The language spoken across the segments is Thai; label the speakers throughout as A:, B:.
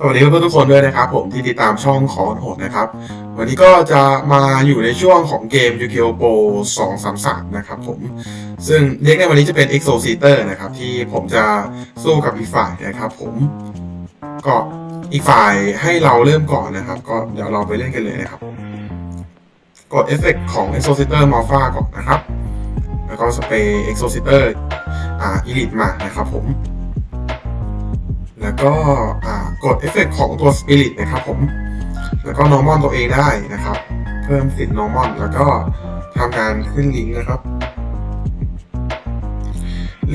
A: สวัสดีเพื่อนทุกคนด้วยนะครับ ผมที่ติดตามช่องของโหดนะครับ วันนี้ก็จะมาอยู่ในช่วงของเกม yu k i o Pro 233 นะครับผม ซึ่งเรียกในวันนี้จะเป็น Exo s e a t e r นะครับ ที่ผมจะสู้กับอีกฝ่ายนะครับผม ก็อีกฝ่ายให้เราเริ่มก่อนนะครับ ก็เดี๋ยวเราไปเล่นกันเลยนะครับ กดเอฟเฟกของ Exo s e a t e r Morpha ก่อนนะครับ แล้วก็สเปรย์ Exo s e a t e r อ่า Elite มานะครับผม แล้วก็อ่า กดเอฟเฟกของตัว Spirit นะครับผม แล้วก็ Normal ตัวเองได้นะครับ เพิ่มสิทธิ์ Normal แล้วก็ทำการขึ้นลิงก์นะครับ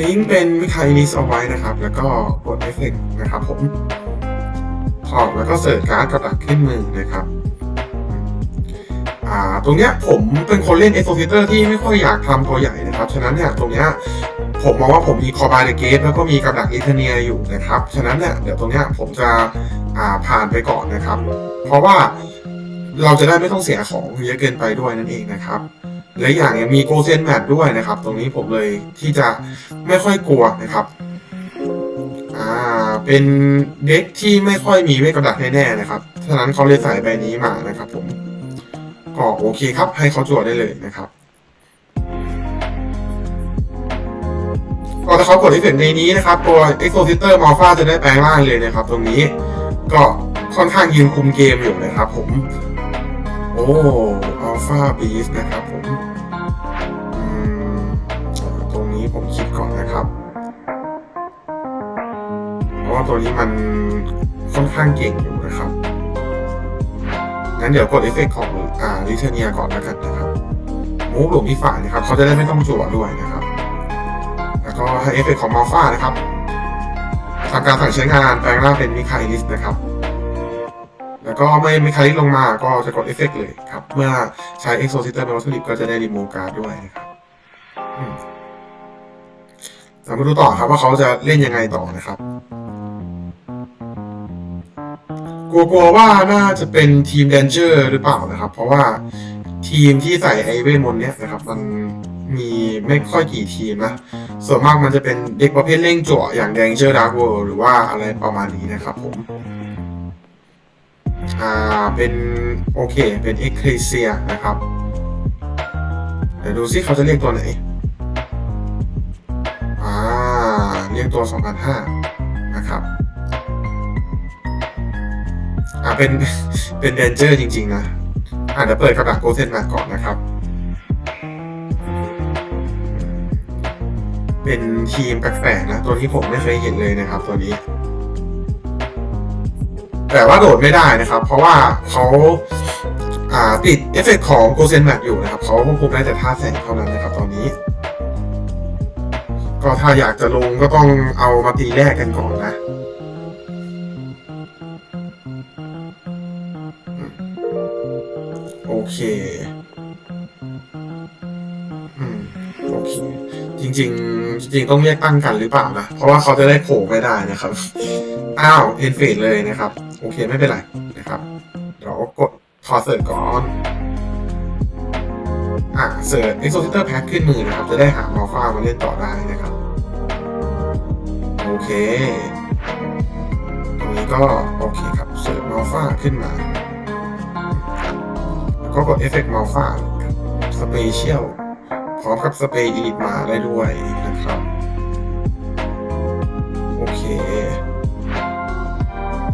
A: ลิงก์เป็นมิคาอิลิสเอาไว้นะครับ แล้วก็กดเอฟเฟกนะครับผมถอดแล้วก็เสิร์ชการ์ดกับดักขึ้นมือนะครับอ่าตรงเนี้ยผมเป็นคนเล่น e x o c i t e r ที่ไม่ค่อยอยากทำตัวใหญ่นะครับ ฉะนั้นเนี่ยตรงเนี้ย ผมมองว่าผมมีคอบาร์เกตแล้วก็มีกับดักอิเทเนียอยู่นะครับ ฉะนั้นเนี่ยเดี๋ยวตรงเนี้ยผมจะอ่าผ่านไปก่อนนะครับ เพราะว่าเราจะได้ไม่ต้องเสียของเยอะเกินไปด้วยนั่นเองนะครับและอย่างยังมีโกเซนแมทด้วยนะครับ ตรงนี้ผมเลยที่จะไม่ค่อยกลัวนะครับอ่าเป็นเด็กที่ไม่ค่อยมีเวทกับดักแน่ๆนะครับฉะนั้นเขาเลยใส่ใบนี้มานะครับ ผมก็โอเคครับให้เขาจวดได้เลยนะครับ ก็ถ้าเขากดที่เฟกในนี้นะครับ ตัว Exocister m o r p h a จะได้แปลงร่างเลยนะครับ ตรงนี้ก็ค่อนข้างยืนคุมเกมอยู่นะครับผม โอ้ Alpha Beast นะครับผมตรงนี้ผมคิดก่อนนะครับ เพราะว่าตัวนี้มันค่อนข้างเก่งอยู่นะครับ งั้นเดี๋ยวกดเอฟเฟกของอ่าลิเทเนียก่อนแล้วกันนะครับมูฟหลุมที่ฝ่ายนะครับ เขาจะได้ไม่ต้องจั่วด้วยนะครับ ให้เอฟเฟกของมอลฟานะครับทำการสั่งใช้งานแปลงร่างเป็นมิคาลิสนะครับ แล้วก็ไม่มิคาลิสลงมาก็จะกดเอฟเฟกเลยครับ เมื่อใช้เอ็กโซซิเตอร์เป็นวัตถุดิบก็จะได้รีโมการ์ดด้วยนะครับเรามาดูต่อครับว่าเขาจะเล่นยังไงต่อนะครับกลัวๆว่าน่าจะเป็นทีมแดนเจอร์หรือเปล่านะครับ เพราะว่าทีมที่ใส่ไอเวทมนเนี้ยนะครับ มัน มีไม่ค่อยกี่ทีมนะ ส่วนมากมันจะเป็นเด็กประเภทเร่งจั่วอย่างแดงเจอร์ดาร์กเวิลหรือว่าอะไรประมาณนี้นะครับผม อ่า เป็นโอเค เป็นเอ็กเคเซียนะครับ เดี๋ยวดูซิเขาจะเรียกตัวไหน อ่า เรียกตัว2005นะครับอ่าเป็นเป็นเดนเจอร์จริง ๆ นะอ่าเดี๋ยวเปิดกระดาษโกเซนมาก่อนนะครับ เป็นทีมแปลกๆนะ ตัวที่ผมไม่เคยเห็นเลยนะครับ ตัวนี้ แต่ว่าโดดไม่ได้นะครับ เพราะว่าเขาอ่าติดเอฟเฟกต์ของโกเซนแมทอยู่นะครับเขาควบคุมได้แต่ท่าแสงเท่านั้นนะครับตอนนี้ ก็ถ้าอยากจะลงก็ต้องเอามาตีแรกกันก่อนนะโอเคอืมโอเค จริง ๆ จริงๆต้องเรียกตั้งกันหรือเปล่านะ เพราะว่าเขาจะได้โผล่ไม่ได้นะครับ อ้าวเอ็นเฟดเลยนะครับ โอเคไม่เป็นไรนะครับ เดี๋ยวกดถอเสิร์ชก่อน อ่าเสิร์ช Exorcister Pack ขึ้นมือนะครับ จะได้หามาฟ้ามาเล่นต่อได้นะครับ โอเค ตรงนี้ก็โอเคครับ เสิร์ชมาฟ้าขึ้นมา แล้วก็กดเอฟเฟกต์มาฟ้าสเปเชียล พร้อมกับสเปรย์อีลิทมาได้ด้วยนะครับ โอเค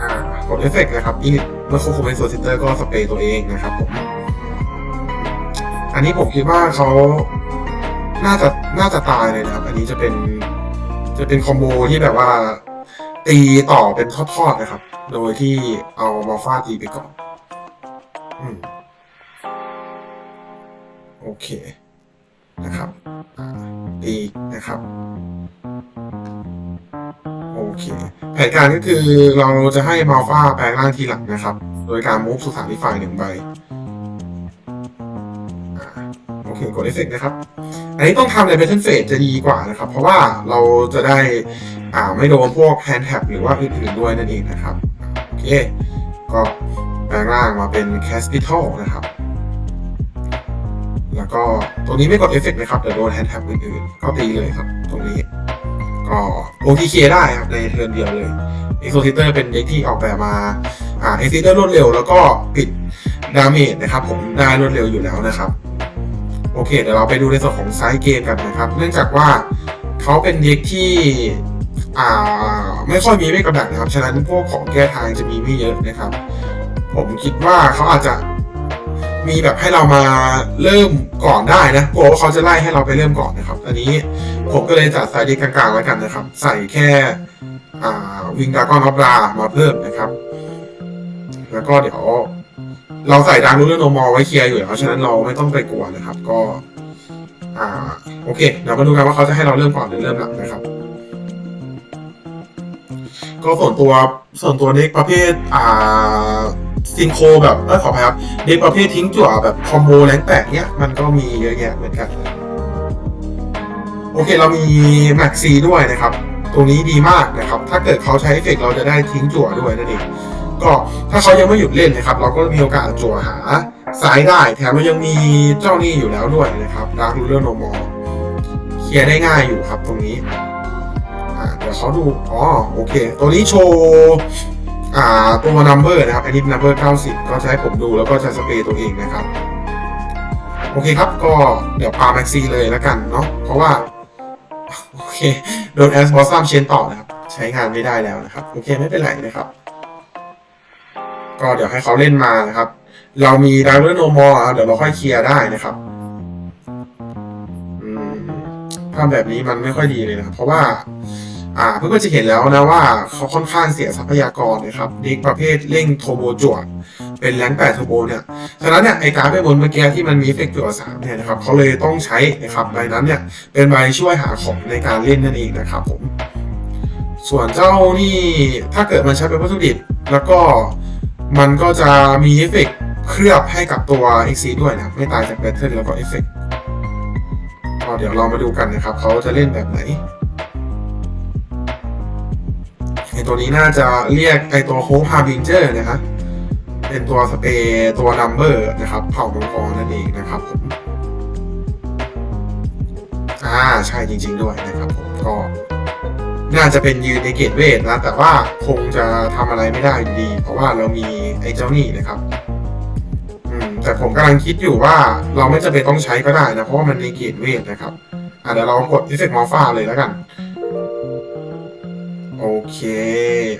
A: อ่ากดเอฟเฟกต์นะครับอีลิทเมื่อควบคุมเป็นโซซิเตอร์ก็สเปรย์ตัวเองนะครับผมอันนี้ผมคิดว่าเขาน่าจะน่าจะตายเลยนะครับ อันนี้จะเป็นจะเป็นคอมโบที่แบบว่า ตีต่อเป็นทอดๆนะครับ โดยที่เอามอร์ฟาตีไปก่อน อืม โอเค นะครับอ่าตีนะครับโอเคแผนการก็คือเราจะให้มาฟ้าแปลงร่างทีหลังนะครับ โดยการมูฟสุสานที่ฝ่ายหนึ่งใบโอเคกดเอฟเฟกนะครับ อันนี้ต้องทำใน Battle Phase จะดีกว่านะครับ เพราะว่าเราจะได้อ่าไม่โดนพวกแฮนด์แท็บหรือว่าอื่นๆด้วยนั่นเองนะครับ โอเค ก็แปลงร่างมาเป็น Caspital นะครับ แล้วก็ตรงนี้ไม่กดเอฟเฟกต์นะครับแต่โดนแฮนด์แท็บอื่นๆ ก็ตีเลยครับ ตรงนี้ ก็ OTK ได้ครับในเทิร์นเดียวเลย Exorcister เป็นเด็กที่ออกแบบมาอ่า Exorcister รวดเร็วแล้วก็ปิดดาเมจนะครับ ผมได้รวดเร็วอยู่แล้วนะครับ โอเค เดี๋ยวเราไปดูในส่วนของไซส์เกมกันนะครับ เนื่องจากว่าเขาเป็นเด็กที่อ่าไม่ค่อยมีเวทกับดักนะครับ ฉะนั้นพวกของแก้ทางจะมีไม่เยอะนะครับ ผมคิดว่าเขาอาจจะ มีแบบให้เรามาเริ่มก่อนได้นะกลัวว่าเขาจะไล่ให้เราไปเริ่มก่อนนะครับอันนี้ผมก็เลยจัดส์เด็กกลางๆไว้กันนะครับ ใส่แค่วิงดากอนออฟรามาเพิ่มนะครับ แล้วก็เดี๋ยวเราใส่ดาร์กรูเลอร์โนมอลไว้เคลียร์อยู่แล้วฉะนั้นเราไม่ต้องไปกลัวนะครับ ก็อ่าโอเคเดี๋ยวมาดูกันว่าเขาจะให้เราเริ่มก่อนหรือเริ่มหลังนะครับ ก็ส่วนตัวส่วนตัวเด็กประเภทอ่า ซิงโคแบบเออขออภัยครับเดประเภททิ้งจั่วแบบคอมโบแรงแตกเนี้ยมันก็มีเยอะแยะเหมือนกัน โอเคเรามีแม็กซีด้วยนะครับ ตรงนี้ดีมากนะครับ ถ้าเกิดเขาใช้เอฟเฟกเราจะได้ทิ้งจั่วด้วยนั่นเองก็ถ้าเขายังไม่หยุดเล่นนะครับ เราก็มีโอกาสจั่วหาซ้ายได้ แถมเรายังมีเจ้าหนี้อยู่แล้วด้วยนะครับดาร์ครูเลอร์โนมอเคลียร์ได้ง่ายอยู่ครับตรงนี้เดี๋ยวเขาดู อ๋อ โอเค ตัวนี้โชว์ อ่าตัวนัมเบอร์นะครับ อันนี้นัมเบอร์90 ก็จะให้ผมดูแล้วก็จะสเปรย์ตัวเองนะครับ โอเคครับก็เดี๋ยวปาแม็กซีเลยแล้วกันเนาะเพราะว่า โอเค โดนแอสบอสซัมเชนต่อนะครับ ใช้งานไม่ได้แล้วนะครับ โอเคไม่เป็นไรนะครับ ก็เดี๋ยวให้เขาเล่นมานะครับ เรามีดาวเวอร์โนมอลเดี๋ยวเราค่อยเคลียร์ได้นะครับอืมทำแบบนี้มันไม่ค่อยดีเลยนะครับเพราะว่า อ่าเพื่อนๆจะเห็นแล้วนะว่าเขาค่อนข้างเสียทรัพยากรนะครับด็กประเภทเร่งโทโบจวดเป็นแรงแปดโทโบเนี่ยฉะนั้นเนี่ยไอการ์ดไปบนเมื่อกี้ที่มันมีเอฟเฟกต์จวดสามเนี่ยนะครับเขาเลยต้องใช้นะครับใบนั้นเนี่ยเป็นใบช่วยหาของในการเล่นนั่นเองนะครับผมส่วนเจ้านี่ถ้าเกิดมันใช้เป็นวัตถุดิบ แล้วก็มันก็จะมีเอฟเฟกต์เคลือบให้กับตัว XC ด้วยนะครับ ไม่ตายจากแบตเทิลแล้วก็เอฟเฟกต์ก็เดี๋ยวเรามาดูกันนะครับ เขาจะเล่นแบบไหน ไอตัวนี้น่าจะเรียกไอตัวโฮปฮาร์บิงเจอร์นะครับเป็นตัวสเปรย์ตัวนัมเบอร์นะครับ เผ่ามังกรนั่นเองนะครับผมอ่าใช่จริง ๆด้วยนะครับผมก็ น่าจะเป็นยืนในเกตเวทนะ แต่ว่าคงจะทำอะไรไม่ได้อยู่ดี เพราะว่าเรามีไอ้เจ้านี่นะครับ อืม แต่ผมกำลังคิดอยู่ว่าเราไม่จำเป็นต้องใช้ก็ได้นะ เพราะว่ามันในเกตเวทนะครับ อะเดี๋ยวเรากด Effect m o r p h a เลยแล้วกัน เค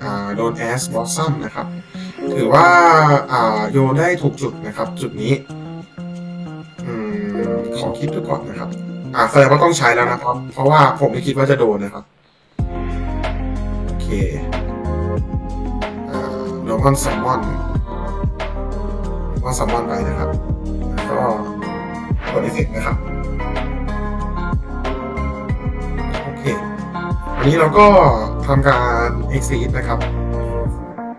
A: อ่าโดนแอสบอสซัมนะครับ ถือว่าอ่าโยได้ถูกจุดนะครับ จุดนี้อืมขอคิดดูก่อนนะครับ อ่าแสดงว่าต้องใช้แล้วนะครับ เพราะว่าผมไม่คิดว่าจะโดนนะครับ โอเคอ่าโดมอนซัมมอนมอนซัมมอนไปนะครับ แล้วก็กดอีเฟกนะครับโอเคอันนี้เราก็ ทำการ exit นะครับ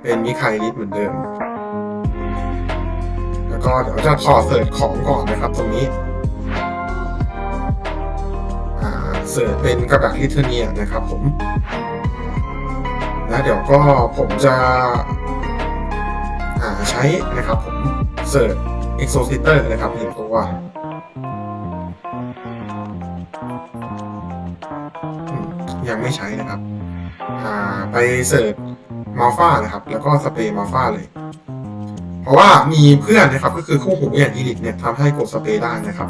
A: เป็นมิคายลิสเหมือนเดิม แล้วก็เดี๋ยวจะถอเสิร์ชของก่อนนะครับตรงนี้เสิร์ชเป็นกระดาษลิเทเนียนะครับผม แล้วเดี๋ยวก็ผมจะใช้นะครับผมเสิร์ช exositor นะครับหนึ่งตัว ยังไม่ใช้นะครับไปเสิร์ชมาฟ้านะครับ แล้วก็สเปรย์มาฟ้าเลย เพราะว่ามีเพื่อนนะครับ ก็คือคู่หูอย่างอีลิทเนี่ยทำให้กดสเปรย์ได้นะครับ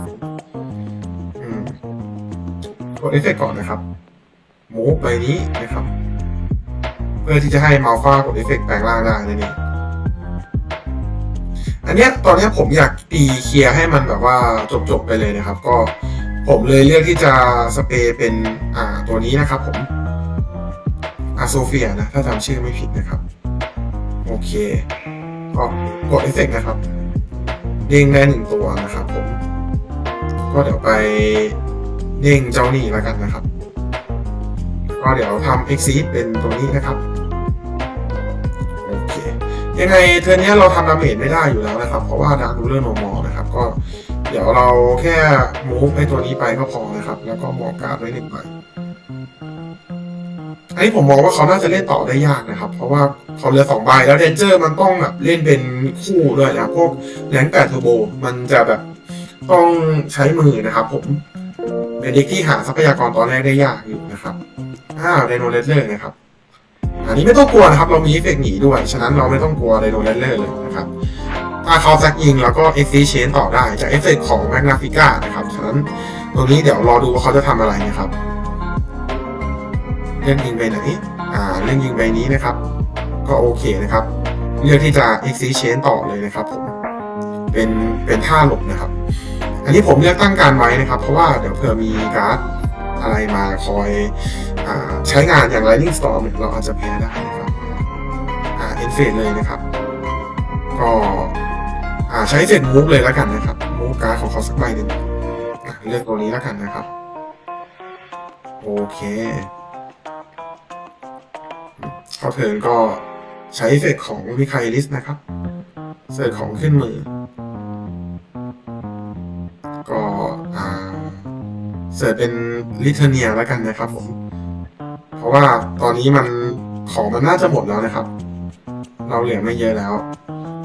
A: กดเอฟเฟกก่อนนะครับหมูไปนี้นะครับ เพื่อที่จะให้มาฟ้ากดเอฟเฟกต์แปลงร่างได้นั่นเองอันเนี้ยตอนนี้ผมอยากตีเคลียร์ให้มันแบบว่าจบๆไปเลยนะครับ ก็ ผมเลยเลือกที่จะสเปรย์เป็นอ่าตัวนี้นะครับผมอาโซเฟียนะ ถ้าจำชื่อไม่ผิดนะครับ โอเคก็กดเอฟเฟกนะครับเด้งได้หนึ่งตัวนะครับผม ก็เดี๋ยวไปเด้งเจ้านี่แล้วกันนะครับ ก็เดี๋ยวทำ exit เป็นตัวนี้นะครับโอเคยังไงเทอร์นี้เราทำดาเมจไม่ได้อยู่แล้วนะครับ เพราะว่าดาร์ r ูเลอร์โนมอนะครับ ก็ ดี๋ยวเราแค่มูฟไอ้ตัวนี้ไปก็พอนะครับ แล้วก็บอกการ์ดไว้หนึ่งใบอันนี้ผมมองว่าเขาน่าจะเล่นต่อได้ยากนะครับ เพราะว่าเขาเหลือสองใบแล้วเดนเจอร์มันต้องแบบเล่นเป็นคู่ด้วยนะพวกแรงแปดเทอร์โบมันจะแบบต้องใช้มือนะครับ ผมเป็นเด็กที่หาทรัพยากรตอนแรกได้ยากอยู่นะครับอ้าวไดโนเลเตอร์นะครับ อันนี้ไม่ต้องกลัวนะครับ เรามีเอฟเฟกหนีด้วย ฉะนั้นเราไม่ต้องกลัวไรโนเลนเลอร์เลยนะครับ ถ้าเขาแซกยิงแล้วก็ e x i c h a n ต่อได้จากเอฟเฟกของ Magnifica นะครับ ฉะนั้นตรงนี้เดี๋ยวรอดูว่าเขาจะทำอะไรนะครับ เล่นยิงไปไหนอ่าเล่นยิงไปนี้นะครับ ก็โอเคนะครับ เลือกที่จะ e x i c h a n ต่อเลยนะครับผม เป็นเป็นท่าหลบนะครับ อันนี้ผมเลือกตั้งการไว้นะครับ เพราะว่าเดี๋ยวเผื่อมีการ์ดอะไรมาคอยอาใช้งานอย่าง Lightning Storm เราอาจจะแพ้ได้นะครับ อ่าเอ็นเฟดเลยนะครับ ก็ อ่าใช้เสร็จมูฟเลยแล้วกันนะครับมูฟการ์ดของเขาสักใบหนึ่งเลือกตัวนี้แล้วกันนะครับ โอเคเข้าเทิร์นก็ใช้เอฟกของวิคายลิสนะครับเสิร์ชของขึ้นมือ ก็อ่าเสิร์ชเป็นลิเทเนียแล้วกันนะครับผมเพราะว่าตอนนี้มันของมันน่าจะหมดแล้วนะครับ เราเหลือไม่เยอะแล้ว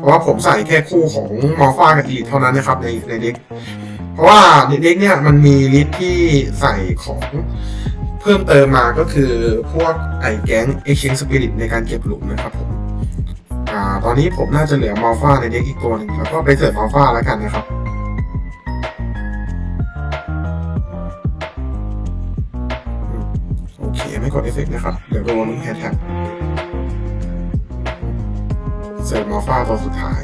A: เพราะว่าผมใส่แค่คู่ของมอร์ฟากับอีลิทเท่านั้นนะครับในในเด็กเพราะว่าในเด็กเนี่ยมันมีลิสที่ใส่ของเพิ่มเติมมาก็คือพวกไอแก๊ง Exchange Spirit ในการเก็บหลุมนะครับผมอ่าตอนนี้ผมน่าจะเหลือมอลฟาในเด็กอีกตัวหนึ่งแล้วก็ไปเสิร์ฟมอลฟาแล้วกันนะครับโอเคไม่กดเอฟเฟกนะครับ เดี๋ยวโดนแฮชแท็ก เสิร์มอลฟาตัวสุดท้าย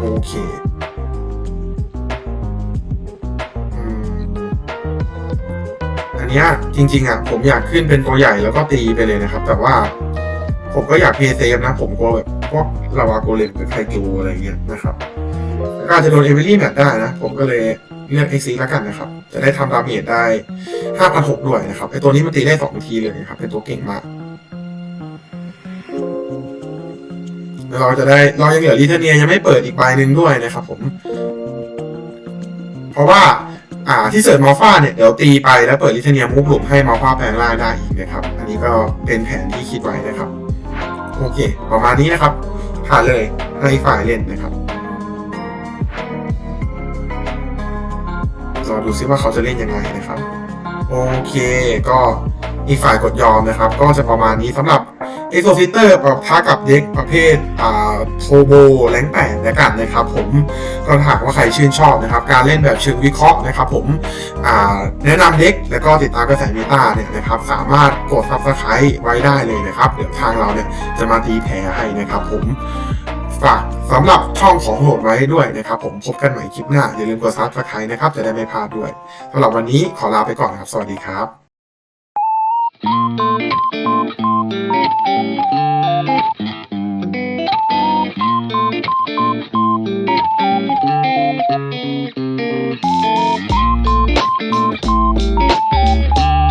A: โอเคอันเนี้ยจริง ๆอะผมอยากขึ้นเป็นตัวใหญ่แล้วก็ตีไปเลยนะครับ แต่ว่าผมก็อยากเพย์เซฟนะ ผมกลัวแบบพวกลาวาโกเลมหรือไคจูอะไรเงี้ยนะครับก็อาจจะโดนเอมิลี่แมทได้นะ ผมก็เลยเลือกเอ็กซีแล้วกันนะครับ จะได้ทำดาเมจได้ 5,600 ด้วยนะครับไอตัวนี้มันตีได้2ทีเลยนะครับเป็นตัวเก่งมาก เราจะได้เรายังเหลือลิเทเนียยังไม่เปิดอีกใบหนึ่งด้วยนะครับผม เพราะว่าอ่าที่เสิร์ฟมอลฟาเนี่ยเดี๋ยวตีไปแล้วเปิดลิเทเนียมุกหลุมให้มอลฟาแปลงร่างได้อีกนะครับ อันนี้ก็เป็นแผนที่คิดไว้นะครับ โอเค ประมาณนี้นะครับผ่านเลยให้ฝ่ายเล่นนะครับรอดูซิว่าเขาจะเล่นยังไงนะครับ โอเค ก็อีกฝ่ายกดยอมนะครับ ก็จะประมาณนี้สำหรับ e x o c i t e r ปะทะกับเด็กประเภทอ่าโทโบแรงแปดแล้วกันนะครับผมก็ถาหากว่าใครชื่นชอบนะครับ การเล่นแบบเชิงวิเคราะห์นะครับ ผมอ่าแนะนำเด็กแล้วก็ติดตามกระแสเมตาเนี่ยนะครับ สามารถกดซับสไครต์ไว้ได้เลยนะครับ เดี๋ยวทางเราเนี่ยจะมาตีแพ้ให้นะครับผมฝากสำหรับช่องของโหดไว้ด้วยนะครับ ผมพบกันใหม่คลิปหน้า อย่าลืมกดซับสไครต์นะครับ จะได้ไม่พลาดด้วยสำหรับวันนี้ขอลาไปก่อนครับ สวัสดีครับ